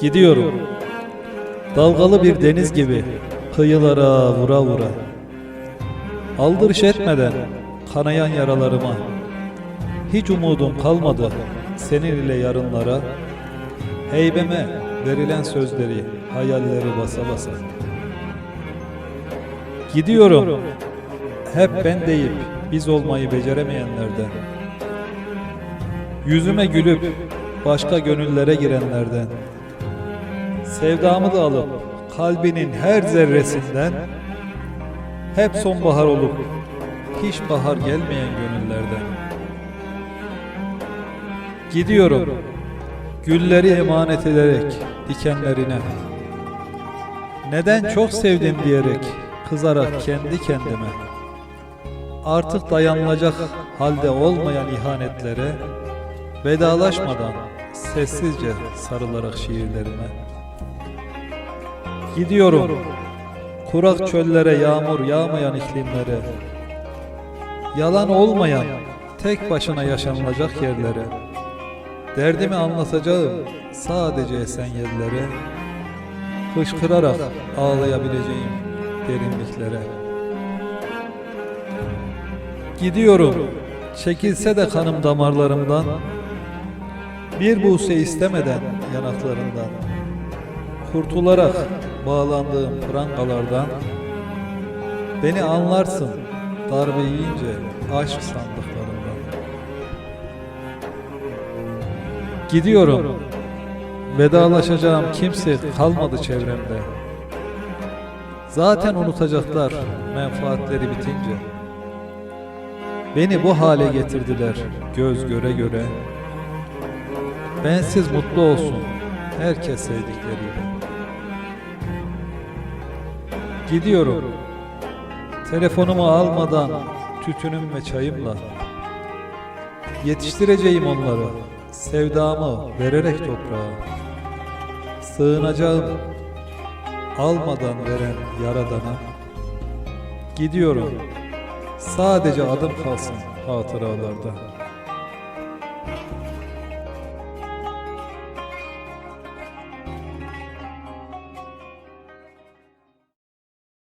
Gidiyorum. Dalgalı bir deniz gibi kıyılara vura vura. Aldırış etmeden kanayan yaralarıma. Hiç umudum kalmadı senin yarınlara. Heybeme verilen sözleri, hayalleri basa basa. Gidiyorum. Hep ben deyip biz olmayı beceremeyenlerden. Yüzüme gülüp başka gönüllere girenlerden. Sevdamı da alıp kalbinin her zerresinden hep sonbahar olup hiç bahar gelmeyen gönüllerden. Gidiyorum gülleri emanet ederek dikenlerine. Neden çok sevdim diyerek kızarak kendi kendime. Artık dayanılacak halde olmayan ihanetlere vedalaşmadan sessizce sarılarak şiirlerime. Gidiyorum kurak çöllere yağmur yağmayan iklimlere. Yalan olmayan tek başına yaşanılacak yerlere. Derdimi anlatacağım sadece esen yerlere. Hışkırarak ağlayabileceğim derinliklere. Gidiyorum çekilse de kanım damarlarımdan. Bir buse istemeden yanaklarından. Kurtularak bağlandığım prangalardan. Beni anlarsın darbe yiyince aşk sandıklarından. Gidiyorum. Vedalaşacağım kimse kalmadı çevremde. Zaten unutacaklar menfaatleri bitince. Beni bu hale getirdiler göz göre göre. Bensiz mutlu olsun herkes sevdikleriyle. Gidiyorum. Telefonumu almadan tütünüm ve çayımla. Yetiştireceğim onları sevdamı vererek toprağa. Sığınacağım almadan veren yaradana. Gidiyorum. Sadece adım kalsın hatıralarda.